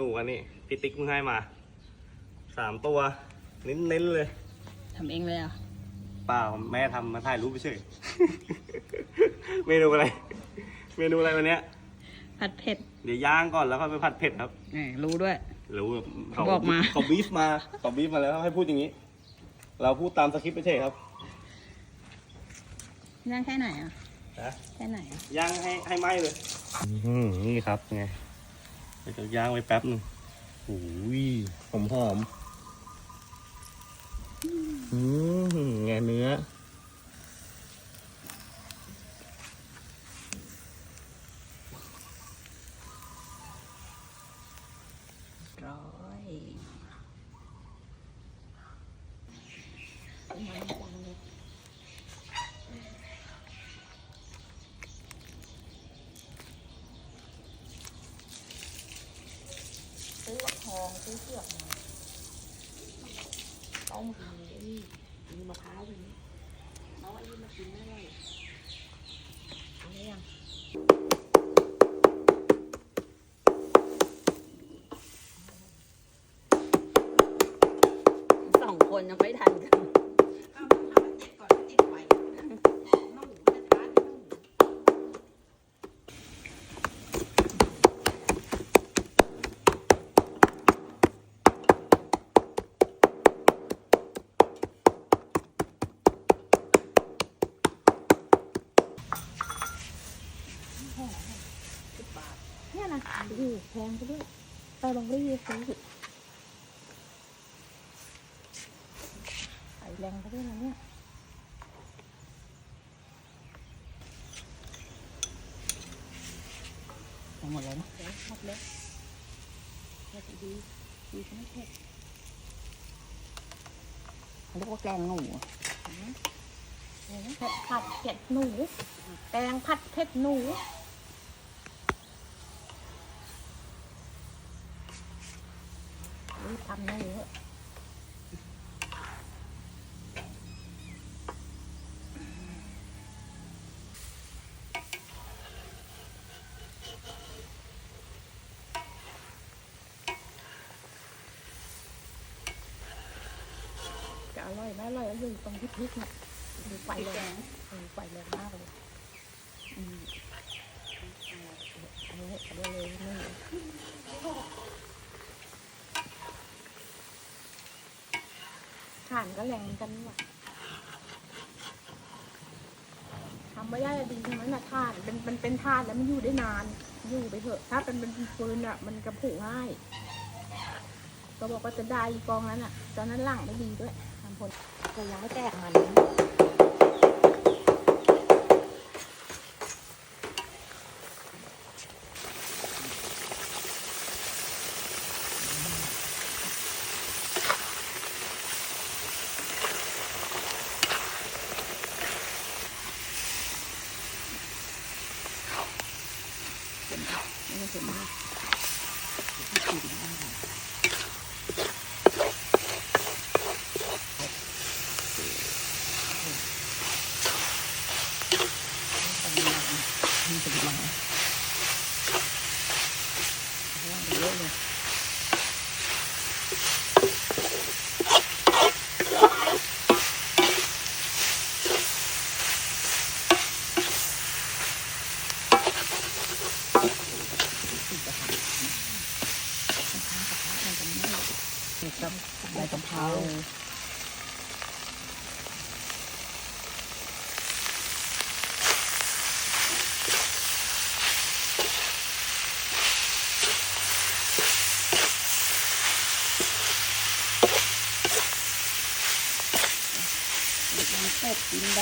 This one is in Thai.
ดูกันนี่พี่ติ๊กเพิ่งให้มาสามตัวเน้นๆเลยทำเองเลยอะเปล่าแม่ทำมาถ่ายรูปเฉย เมนูอะไร เมนูอะไรวันเนี้ยผัดเผ็ดเดี๋ยวย่างก่อนแล้วค่อยไปผัดเผ็ดครับแหมรู้ด้วย รู้เขาบอกมา เขาบีฟมาเขาบีฟมาแล้วให้พูดอย่างนี้ เราพูดตามสคริปต์ไปเฉยครับ ย่างแค่ไหนอะนะแค่ไหนอะ ย่างให้ให้ไหมเลยนี่ครับไง เดี๋ยวจะย่างไว้แป๊บหนึงโอ้ยหอมหอมๆอืมไงเนื้อ ร้อย ซื้อทองซื้อเสือกมาต้มกินนี่มีมะพร้าวอย่างนี้เอาอันนี้มากินได้เลยเอาได้ยังสองคนยังไม่ทันกัน เนี่ยนะโอ้โหแพงไปด้วยไปลองรีบซื้อไข่แรงไปด้วยนะเนี่ยหมดเลยนะหมดเลยเผ็ดดีดีก็ไม่เผ็ดเขาเรียกว่าแกงหนูอะเผ็ดผัดเผ็ดหนูแกงผัดเผ็ดหนูรีบ ทำหนูเถอะจะอร่อยไหมอร่อยแล้วอยู่ตรงที่พริกเนี่ยดูไฟแรงเออไฟแรงมากเลยอืมอันนี้อันนี้เลยนี่ ถ่านก็แรงกันว่ะทำไม่ได้อะดีทั้งนั้นนะถ่านเป็นเป็นเป็นถ่านแล้วมันอยู่ได้นาน อยู่ไปเถอะ ถ้าเป็นเป็นฟืนอะ มันกระผุง่ายก็บอกว่าจะได้กองนั้นอะ ตอนนั้นหลังไม่ดีด้วยทำผลแต่ยังไม่แตกมันนะ ไม่เห็นไหม มันเป็นมาว่าไปเยอะเลย นี่ครับ ใบกะเพรามันเป็ดกินไ